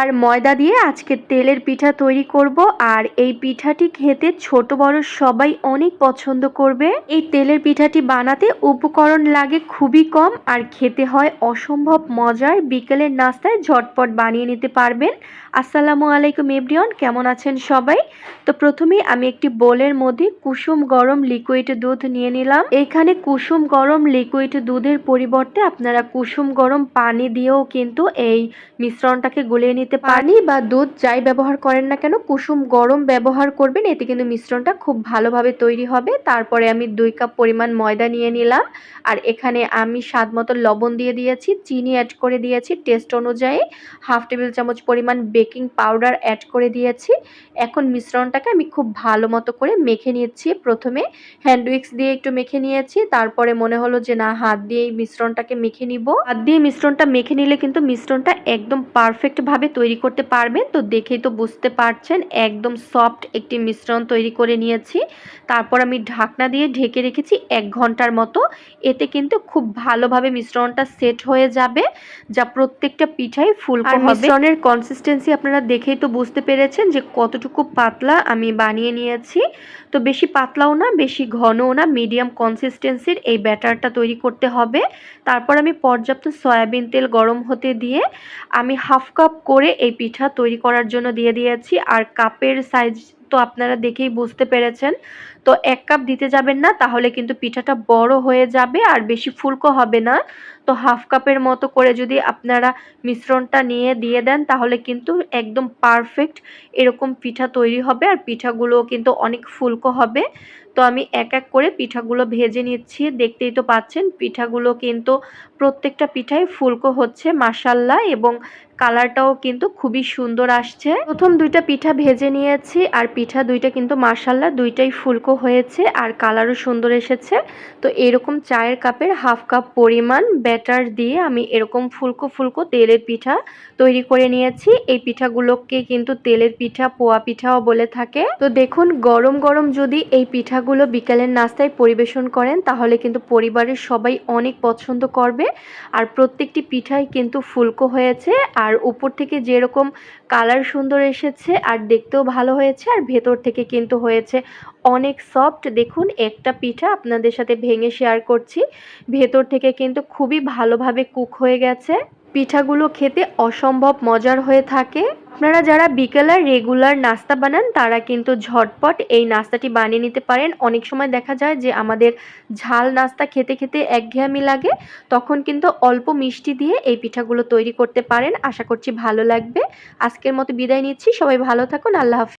আর ময়দা দিয়ে আজকে তেলের পিঠা তৈরি করব। আর এই পিঠাটি খেতে ছোট বড় সবাই অনেক পছন্দ করবে। এই তেলের পিঠাটি বানাতে উপকরণ লাগে খুবই কম আর খেতে হয় অসম্ভব মজার। বিকেলের নাস্তায় ঝটপট বানিয়ে নিতে পারবেন। আসসালামু আলাইকুম এভরিওয়ান, কেমন আছেন সবাই? তো প্রথমেই আমি একটি বোলের মধ্যে কুসুম গরম লিকুইড দুধ নিয়ে নিলাম। এখানে কুসুম গরম লিকুইড দুধের পরিবর্তে আপনারা কুসুম গরম পানি দিয়েও কিন্তু এই মিশ্রণটাকে গুলিয়ে পানি বা দুধ যাই ব্যবহার করেন না কেন, কুসুম গরম ব্যবহার করবেন, এতে কিন্তু মিশ্রণটা খুব ভালোভাবে তৈরি হবে। তারপরে আমি দুই কাপ পরিমাণ ময়দা নিয়ে নিলাম। আর এখানে আমি স্বাদ মতো লবণ দিয়ে দিয়েছি, চিনি অ্যাড করে দিয়েছি টেস্ট অনুযায়ী। হাফ টেবিল চামচ পরিমাণ বেকিং পাউডার অ্যাড করে দিয়েছি। এখন মিশ্রণটাকে আমি খুব ভালো মতো করে মেখে নিচ্ছি প্রথমে। হ্যান্ড উইক্স দিয়ে একটু মেখে নিয়েছি, তারপরে মনে হলো যে না, হাত দিয়ে মিশ্রণটাকে মেখে নিব। হাত দিয়ে মিশ্রণটা মেখে নিলে কিন্তু মিশ্রণটা একদম পারফেক্টভাবে তৈরি করতে পারবেন তো দেখেই তো বুঝতে পারছেন একদম সফট একটি মিশ্রণ তৈরি করে নিয়েছি। তারপর আমি ঢাকনা দিয়ে ঢেকে রেখেছি এক ঘণ্টার মতো। এতে কিন্তু খুব ভালোভাবে মিশ্রণটা সেট হয়ে যাবে যা প্রত্যেকটা পিঠাই ফুলকো মিশ্রণের কনসিস্টেন্সি আপনারা দেখেই তো বুঝতে পেরেছেন যে কতটুকু পাতলা আমি বানিয়ে নিয়েছি। তো বেশি পাতলাও না বেশি ঘনও না মিডিয়াম কনসিস্টেন্সির এই ব্যাটারটা তৈরি করতে হবে। তারপর আমি পর্যাপ্ত সয়াবিন তেল গরম হতে দিয়ে আমি হাফ কাপ করে এই পিঠা তৈরি করার জন্য দিয়ে দিয়েছি। আর কাপের সাইজ তো আপনারা দেখেই বুঝতে পেরেছেন। তো এক কাপ দিতে যাবেন না, তাহলে কিন্তু পিঠাটা বড় হয়ে যাবে আর বেশি ফুলকো হবে না। তো হাফ কাপের মতো করে যদি আপনারা মিশ্রণটা নিয়ে দিয়ে দেন, তাহলে কিন্তু একদম পারফেক্ট এরকম পিঠা তৈরি হবে আর পিঠাগুলো কিন্তু অনেক ফুলকো হবে। তো আমি এক এক করে পিঠাগুলো ভেজে নিচ্ছি, দেখতেই তো পাচ্ছেন পিঠাগুলো কিন্তু প্রত্যেকটা পিঠাই ফুলকো হচ্ছে মাসাল্লা এবং কালারটাও কিন্তু খুবই সুন্দর আসছে। প্রথম দুইটা পিঠা ভেজে নিয়েছি আর পিঠা দুইটা কিন্তু মাসাল্লা দুইটাই ফুলকো হয়েছে আর কালারও সুন্দর এসেছে। তো এরকম চায়ের কাপের হাফ কাপ পরিমাণ ব্যাটার দিয়ে আমি এরকম ফুলকো ফুলকো তেলের পিঠা তৈরি করে নিয়েছি। এই পিঠাগুলোকে কিন্তু তেলের পিঠা, পোয়া পিঠাও বলে থাকে। তো দেখুন, গরম গরম যদি এই পিঠাগুলো বিকালের নাস্তায় পরিবেশন করেন, তাহলে কিন্তু পরিবারের সবাই অনেক পছন্দ করবে। আর প্রত্যেকটি পিঠাই কিন্তু ফুলকো হয়েছে। আর উপর থেকে যেরকম কালার সুন্দর এসেছে, আর দেখতেও ভালো হয়েছে, আর ভেতর থেকে কিন্তু হয়েছে। অনেক সফট দেখুন, একটা পিঠা আপনাদের সাথে ভেঙে শেয়ার করছি। ভেতর থেকে কিন্তু খুবই ভালোভাবে কুক হয়ে গেছে। পিঠাগুলো খেতে অসম্ভব মজার হয়ে থাকে। আপনারা যারা বিকেলের রেগুলার নাস্তা বানান, তারা কিন্তু ঝটপট এই নাস্তাটি বানিয়ে নিতে পারেন। অনেক সময় দেখা যায় যে আমাদের ঝাল নাস্তা খেতে খেতে একঘেয়ামি লাগে, তখন কিন্তু অল্প মিষ্টি দিয়ে এই পিঠাগুলো তৈরি করতে পারেন। আশা করছি ভালো লাগবে। আজকের মতো বিদায় নিচ্ছি। সবাই ভালো থাকুন। আল্লাহ হাফিজ।